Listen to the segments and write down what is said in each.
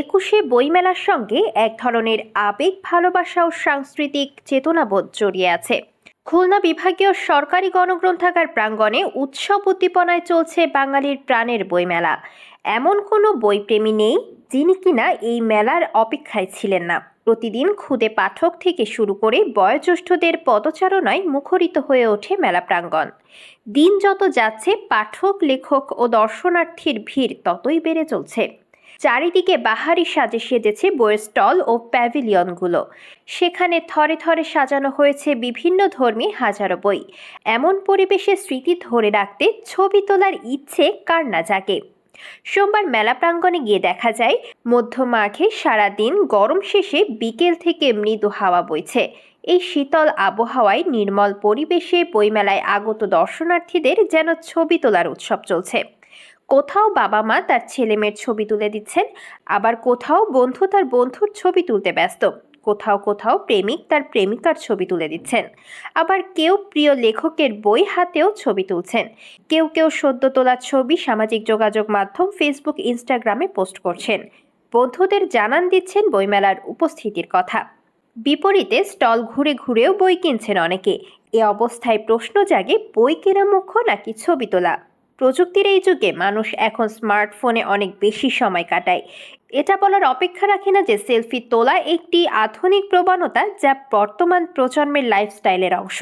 একুশে বইমেলার সঙ্গে এক ধরনের আবেগ, ভালোবাসা ও সাংস্কৃতিক চেতনাবোধ জড়িয়ে আছে। খুলনা বিভাগীয় সরকারি গণগ্রন্থাগার প্রাঙ্গণে উৎসব উদ্দীপনায় চলছে বাঙালির প্রাণের বইমেলা। এমন কোনো বইপ্রেমী নেই, যিনি কিনা এই মেলার অপেক্ষায় ছিলেন না। প্রতিদিন খুদে পাঠক থেকে শুরু করে বয়োজ্যেষ্ঠদের পদচারণায় মুখরিত হয়ে ওঠে মেলা প্রাঙ্গণ। দিন যত যাচ্ছে, পাঠক, লেখক ও দর্শনার্থীর ভিড় ততই বেড়ে চলছে। চারিদিকে বাহারি সাজে সেজেছে বইয়ের স্টল ও প্যাভিলিয়নগুলো। সেখানে থরে থরে সাজানো হয়েছে বিভিন্ন ধর্মী হাজারো বই। এমন পরিবেশে স্মৃতি ধরে রাখতে ছবি তোলার ইচ্ছে কার না জাগে। সোমবার মেলা প্রাঙ্গণে গিয়ে দেখা যায় মধ্য মাঘে সারাদিন গরম শেষে বিকেল থেকে মৃদু হাওয়া বইছে। এই শীতল আবহাওয়ায় নির্মল পরিবেশে বইমেলায় আগত দর্শনার্থীদের যেন ছবি তোলার উৎসব চলছে। কোথাও বাবা মা তার ছেলেমেয়ের ছবি তুলে দিচ্ছেন, আবার কোথাও বন্ধু তার বন্ধুর ছবি তুলতে ব্যস্ত, কোথাও কোথাও প্রেমিক তার প্রেমিকার ছবি তুলে দিচ্ছেন। আবার কেউ প্রিয় লেখকের বই হাতেও ছবি তুলছেন। কেউ কেউ সদ্য তোলা ছবি সামাজিক যোগাযোগ মাধ্যম ফেসবুক ইনস্টাগ্রামে পোস্ট করছেন। বন্ধুদের জানান দিচ্ছেন বইমেলার উপস্থিতির কথা। বিপরীতে স্টল ঘুরে ঘুরেও বই কিনছেন অনেকে। এ অবস্থায় প্রশ্ন জাগে, বই কেনা মুখ্য নাকি ছবি তোলা? প্রযুক্তির এই যুগে মানুষ এখন স্মার্টফোনে অনেক বেশি সময় কাটায়। এটা বলার অপেক্ষা রাখে না যে সেলফি তোলা একটি আধুনিক প্রবণতা যা বর্তমান প্রজন্মের লাইফস্টাইলের অংশ।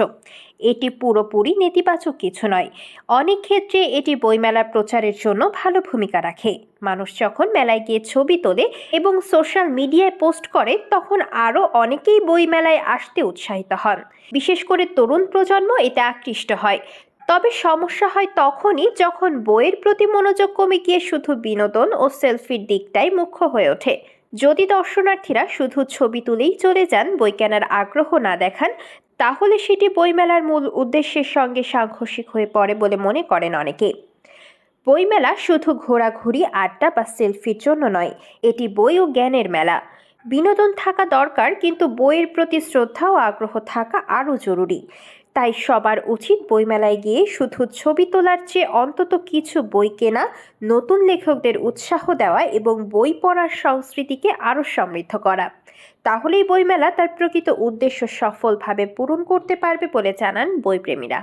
এটি পুরোপুরি নেতিবাচক কিছু নয়। অনেক ক্ষেত্রে এটি বইমেলার প্রচারের জন্য ভালো ভূমিকা রাখে। মানুষ যখন মেলায় গিয়ে ছবি তোলে এবং সোশ্যাল মিডিয়ায় পোস্ট করে, তখন আরও অনেকেই বইমেলায় আসতে উৎসাহিত হন। বিশেষ করে তরুণ প্রজন্ম এতে আকৃষ্ট হয়। তবে সমস্যা হয় তখনই যখন বইয়ের প্রতি মনোযোগ কমে গিয়ে শুধু বিনোদন ও সেলফির দিকটাই মুখ্য হয়ে ওঠে। যদি দর্শনার্থীরা শুধু ছবি তুলেই চলে যান, বই কেনার আগ্রহ না দেখান, তাহলে সেটি বইমেলার মূল উদ্দেশ্যের সঙ্গে সাংঘর্ষিক হয়ে পড়ে বলে মনে করেন অনেকে। বইমেলা শুধু ঘোরাঘুরি, আড্ডা বা সেলফির জন্য নয়, এটি বই ও জ্ঞানের মেলা। বিনোদন থাকা দরকার, কিন্তু বইয়ের প্রতি শ্রদ্ধা ও আগ্রহ থাকা আরও জরুরি। তাই সবার উচিত বইমেলায় গিয়ে শুধু ছবি তোলার চেয়ে অন্তত কিছু বই কেনা, নতুন লেখকদের উৎসাহ দেওয়া এবং বই পড়ার সংস্কৃতিকে আরও সমৃদ্ধ করা। তাহলেই বইমেলা তার প্রকৃত উদ্দেশ্য সফলভাবে পূরণ করতে পারবে বলে জানান বইপ্রেমীরা।